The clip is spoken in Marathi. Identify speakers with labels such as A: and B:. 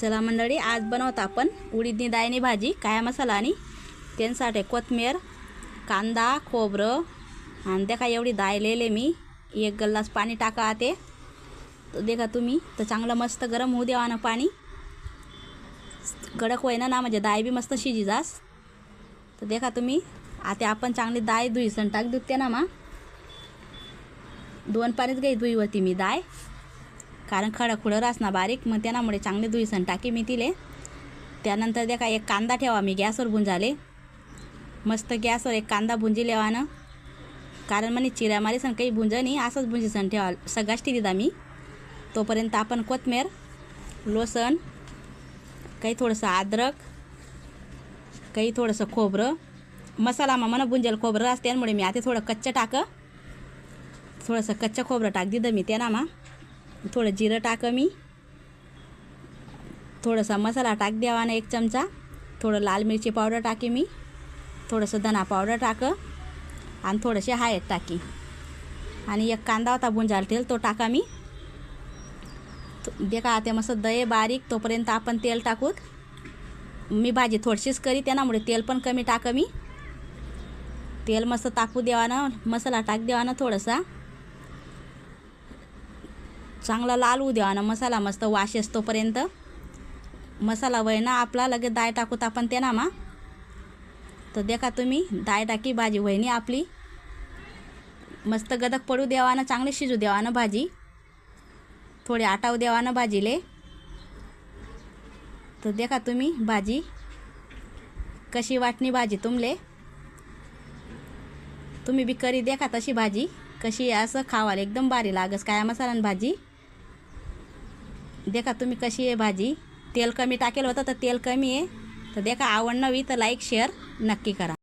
A: चला मंडळी आज बनवत आपण उडीदनी दायनी भाजी काया मसाला आणि त्यांसाठी कोथमीर कांदा खोबरं आणि देखा एवढी दाय लिहिले मी. एक गल्लास पाणी टाका ते तर देखा तुम्ही तर चांगलं मस्त गरम होऊ द्यावा ना पाणी. कडक होईना ना म्हणजे दाय बी मस्त शिजी जास. तर देखा तुम्ही आता आपण चांगली दाय धुईसन. टाक दुखते ना मा. दोन पाणीच गाई धुई होती मी दाय. कारण खडं खुडं रास ना बारीक मग त्यामुळे चांगले धुईसन टाकी मी तिले त्यानंतर देखा एक कांदा ठेवा मी गॅसवर भुंजाले. मस्त गॅसवर एक कांदा भुंजी लेवानं कारण म्हणे चिऱ्या मारीसन काही भुंज नाही असंच भुंजीसन ठेवा सगळाच टी दिदा मी. तोपर्यंत आपण कोथमीर लोसन काही थोडंसं अद्रक काही थोडंसं खोबरं. मसाला म्हणा भुंजेल खोबरं असते त्यामुळे मी आता थोडं कच्चं टाकं. थोडंसं कच्चं खोबरं टाक दिलं मी त्यानामा. थोडं जिरं टाक मी. थोडासा मसाला टाक द्यावा ना एक चमचा. थोडं लाल मिरची पावडर टाकी मी. थोडंसं धना पावडर टाक. आणि थोडंसे हळद टाकी. आणि एक कांदा होता भुंजाल तेल तो टाका मी. देखा ते मस्त दये बारीक तोपर्यंत आपण तेल टाकूत. मी भाजी थोडीशीच करी त्यामुळे तेल पण कमी टाक मी. तेल मस्त तापू देवा ना मसाला टाक देवा ना थोडासा. चांगला लाल द्या द्यावा ना मसाला मस्त वाश तोपर्यंत मसाला वय ना आपला लगेच दाय टाकूत आपण ते ना मा. तर देखा तुम्ही डाळ टाकी भाजी वहिनी आपली. मस्त गदक पडू द्यावा ना चांगली शिजू द्यावा ना भाजी. थोडी आटाव द्यावा ना भाजीले. तर देखा तुम्ही भाजी. कशी वाटणी भाजी तुमले? तुम्ही बी करी देखा तशी भाजी. कशी असं खावाल एकदम भारी लागस काय मसाला भाजी. देखा तुम्ही कशी आहे भाजी? तेल कमी टाकेल होतं तर तेल कमी आहे. तर देखा आवड नवी तर लाईक शेअर नक्की करा.